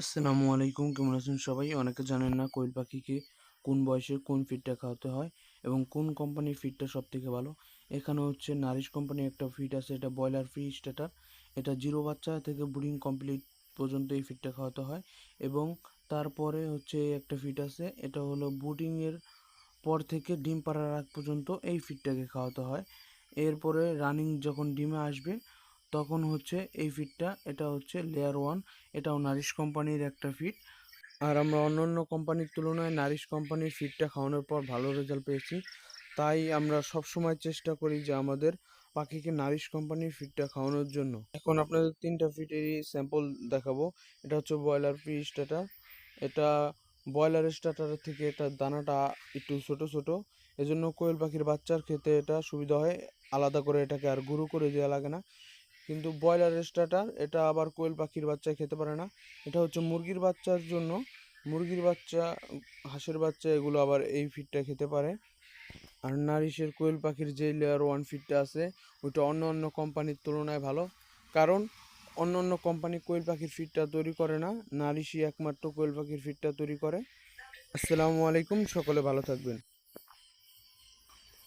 আসসালামু আলাইকুম, কেমন আছেন সবাই? অনেকে জানেন না কোয়েল পাখিকে কোন বয়সে কোন ফিডটা খাওয়াতে হয় এবং কোন কোম্পানির ফিডটা সব থেকে ভালো। এখানে হচ্ছে নারিশ কোম্পানির একটা ফিড আছে, এটা ব্রয়লার ফ্রি স্টার্টার এটা জিরো বাচ্চা থেকে ব্রিডিং কমপ্লিট পর্যন্ত এই ফিডটা খাওয়াতে হয় এবং তারপরে হচ্ছে একটা ফিড আছে, এটা হলো বুডিংয়ের পর থেকে ডিম পাড়ার আগ পর্যন্ত এই ফিডটাকে খাওয়াতে হয়। এরপরে রানিং যখন ডিমে আসবে তখন হচ্ছে এই ফিডটা এটা হচ্ছে লেয়ার ওয়ান এটাও নারিশ কোম্পানির একটা ফিড আর আমরা অন্য অন্য কোম্পানির তুলনায় নারিশ কোম্পানির ফিডটা খাওয়ানোর পর ভালো রেজাল্ট পেয়েছি। তাই আমরা সব সময় চেষ্টা করি যে আমাদের পাখিকে নারিশ কোম্পানির ফিডটা খাওয়ানোর জন্য। এখন আপনাদের তিনটা ফিডেরই স্যাম্পল দেখাবো। এটা হচ্ছে ব্রয়লার ফি স্টার্টার এটা ব্রয়লার স্টার্টারের থেকে এটা দানাটা একটু ছোট ছোট। এজন্য কোয়েল পাখির বাচ্চার খেতে এটা সুবিধা হয়। আলাদা করে এটাকে আর গুঁড়ো করে দেওয়া লাগে না। কিন্তু ব্রয়লার স্টার্টার এটা আবার কোয়েল পাখির বাচ্চা খেতে পারে না। এটা হচ্ছে মুরগির বাচ্চার জন্য। মুরগির বাচ্চা, হাঁসের বাচ্চা, এগুলো আবার এই ফিডটা খেতে পারে। আর নারিশের কোয়েল পাখির যে লেয়ার ওয়ান ফিডটা আছে, ওইটা অন্য অন্য কোম্পানির তুলনায় ভালো। কারণ, অন্য অন্য কোম্পানি কোয়েল পাখির ফিডটা তৈরি করে না। নারিশই একমাত্র কোয়েল পাখির ফিডটা তৈরি করে। আসসালামু আলাইকুম, সকলে ভালো থাকবেন।